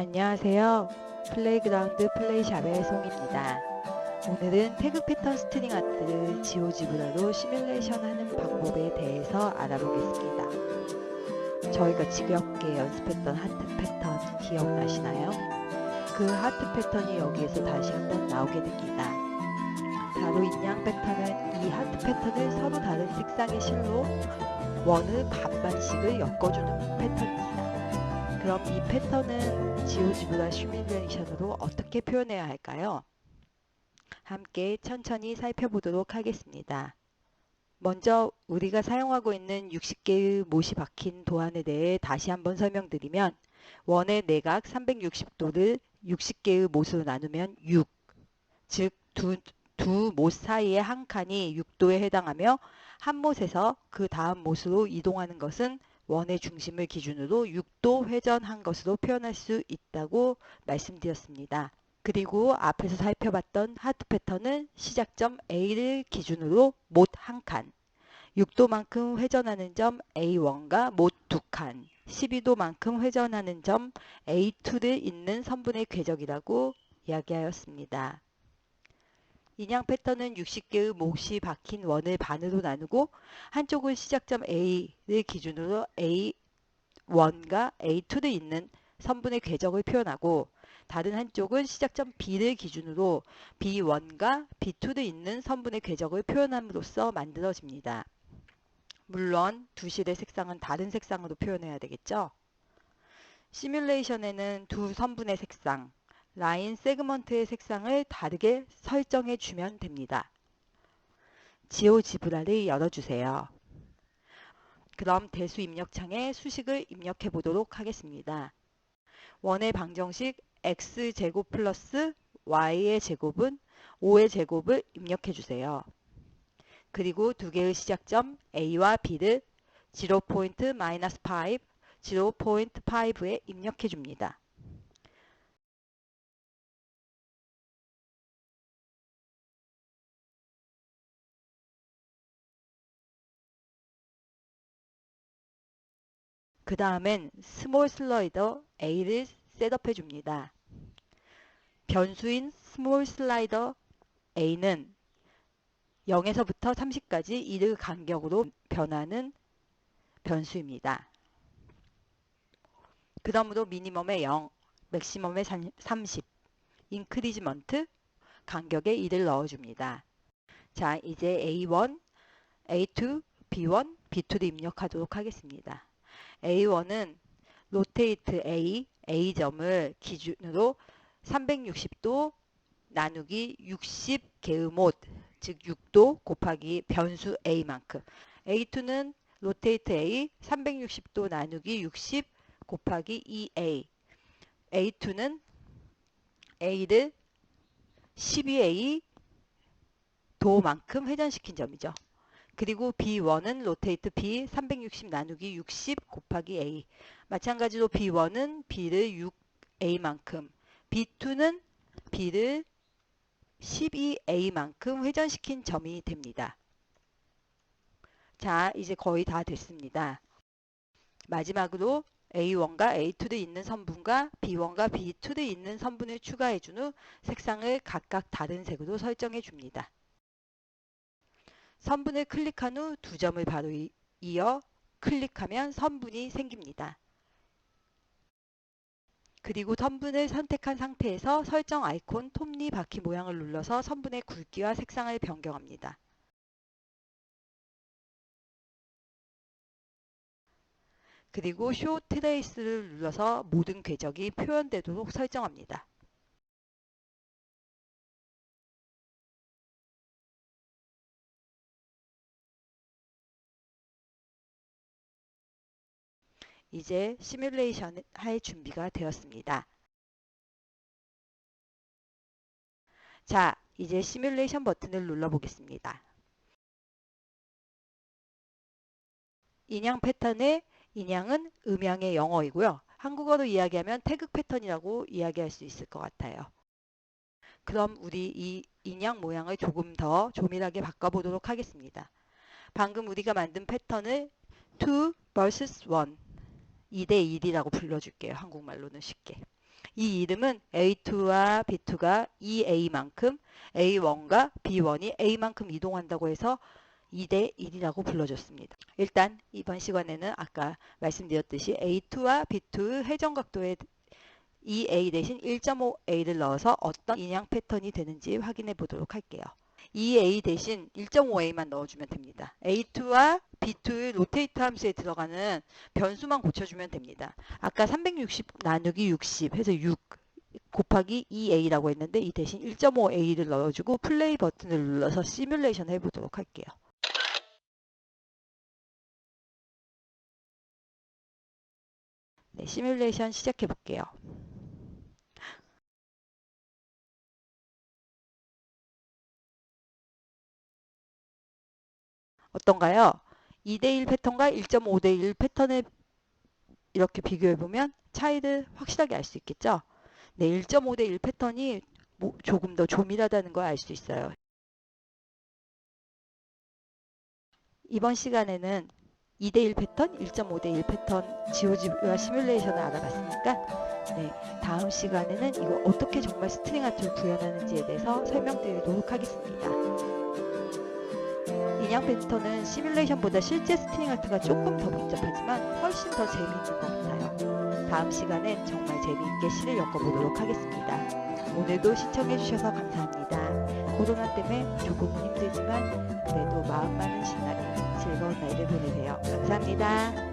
안녕하세요. 플레이그라운드 플레이샵의 송입니다. 오늘은 태그 패턴 스트링 아트를 지오지브라로 시뮬레이션 하는 방법에 대해서 알아보겠습니다. 저희가 지겹게 연습했던 하트 패턴 기억나시나요? 그 하트 패턴이 여기에서 다시 한번 나오게 됩니다. 바로 인양 패턴은 이 하트 패턴을 서로 다른 색상의 실로 원을 반반씩을 엮어주는 패턴입니다. 그럼 이 패턴은 지오지브라 시뮬레이션으로 어떻게 표현해야 할까요? 함께 천천히 살펴보도록 하겠습니다. 먼저 우리가 사용하고 있는 60개의 못이 박힌 도안에 대해 다시 한번 설명드리면 원의 내각 360도를 60개의 못으로 나누면 6, 즉두 두 못 사이의 한 칸이 6도에 해당하며 한 못에서 그 다음 못으로 이동하는 것은 원의 중심을 기준으로 6도 회전한 것으로 표현할 수 있다고 말씀드렸습니다. 그리고 앞에서 살펴봤던 하트 패턴은 시작점 A를 기준으로 못 한 칸, 6도만큼 회전하는 점 A1과 못 두 칸, 12도만큼 회전하는 점 A2를 잇는 선분의 궤적이라고 이야기하였습니다. 인양 패턴은 60개의 못이 박힌 원을 반으로 나누고 한쪽을 시작점 A를 기준으로 A1과 A2를 잇는 선분의 궤적을 표현하고 다른 한쪽은 시작점 B를 기준으로 B1과 B2를 잇는 선분의 궤적을 표현함으로써 만들어집니다. 물론 두 실의 색상은 다른 색상으로 표현해야 되겠죠? 시뮬레이션에는 두 선분의 색상, 라인 세그먼트의 색상을 다르게 설정해 주면 됩니다. 지오 지브라를 열어주세요. 그럼 대수 입력창에 수식을 입력해 보도록 하겠습니다. 원의 방정식 x제곱 플러스 y의 제곱은 5의 제곱을 입력해 주세요. 그리고 두 개의 시작점 a와 b를 0.5, 0.5에 입력해 줍니다. 그 다음엔 스몰 슬라이더 A를 셋업해 줍니다. 변수인 스몰 슬라이더 A는 0에서부터 30까지 1의 간격으로 변하는 변수입니다. 그 다음으로 미니멈의 0, 맥시멈의 30, 인크리지먼트 간격에 1을 넣어줍니다. 자, 이제 A1, A2, B1, B2를 입력하도록 하겠습니다. A1은 로테이트 A, A점을 기준으로 360도 나누기 60개의 못, 즉 6도 곱하기 변수 A만큼. A2는 로테이트 A 360도 나누기 60 곱하기 2A. A2는 A를 12A 도만큼 회전시킨 점이죠. 그리고 B1은 로테이트 B 360 나누기 60 곱하기 A. 마찬가지로 B1은 B를 6A만큼, B2는 B를 12A만큼 회전시킨 점이 됩니다. 자, 이제 거의 다 됐습니다. 마지막으로 A1과 A2를 잇는 선분과 B1과 B2를 잇는 선분을 추가해 준 후 색상을 각각 다른 색으로 설정해 줍니다. 선분을 클릭한 후 두 점을 바로 이어 클릭하면 선분이 생깁니다. 그리고 선분을 선택한 상태에서 설정 아이콘 톱니 바퀴 모양을 눌러서 선분의 굵기와 색상을 변경합니다. 그리고 쇼 트레이스를 눌러서 모든 궤적이 표현되도록 설정합니다. 이제 시뮬레이션 할 준비가 되었습니다. 자, 이제 시뮬레이션 버튼을 눌러 보겠습니다. 인양 패턴의 인양은 음양의 영어이고요. 한국어로 이야기하면 태극 패턴이라고 이야기할 수 있을 것 같아요. 그럼 우리 이 인양 모양을 조금 더 조밀하게 바꿔보도록 하겠습니다. 방금 우리가 만든 패턴을 2 vs 1 2대 1이라고 불러줄게요. 한국말로는 쉽게. 이 이름은 A2와 B2가 2A만큼 A1과 B1이 A만큼 이동한다고 해서 2대 1이라고 불러줬습니다. 일단 이번 시간에는 아까 말씀드렸듯이 A2와 B2 회전각도에 2A 대신 1.5A를 넣어서 어떤 인양 패턴이 되는지 확인해 보도록 할게요. 2A 대신 1.5A만 넣어주면 됩니다. A2와 B2의 로테이트 함수에 들어가는 변수만 고쳐주면 됩니다. 아까 360 나누기 60 해서 6 곱하기 2A라고 했는데 이 대신 1.5A를 넣어주고 플레이 버튼을 눌러서 시뮬레이션 해보도록 할게요. 네, 시뮬레이션 시작해 볼게요. 어떤가요? 2대1 패턴과 1.5대1 패턴을 이렇게 비교해 보면 차이를 확실하게 알 수 있겠죠? 네, 1.5대1 패턴이 뭐 조금 더 조밀하다는 걸 알 수 있어요. 이번 시간에는 2대1 패턴, 1.5대1 패턴 GOG와 시뮬레이션을 알아봤으니까 네, 다음 시간에는 이거 어떻게 정말 스트링 아트를 구현하는지에 대해서 설명드리도록 하겠습니다. 인양 패턴은 시뮬레이션보다 실제 스트링 아트가 조금 더 복잡하지만 훨씬 더 재미있는 것 같아요. 다음 시간엔 정말 재미있게 시를 엮어보도록 하겠습니다. 오늘도 시청해주셔서 감사합니다. 코로나 때문에 조금은 힘들지만 그래도 마음만은 신나게 즐거운 날을 보내세요. 감사합니다.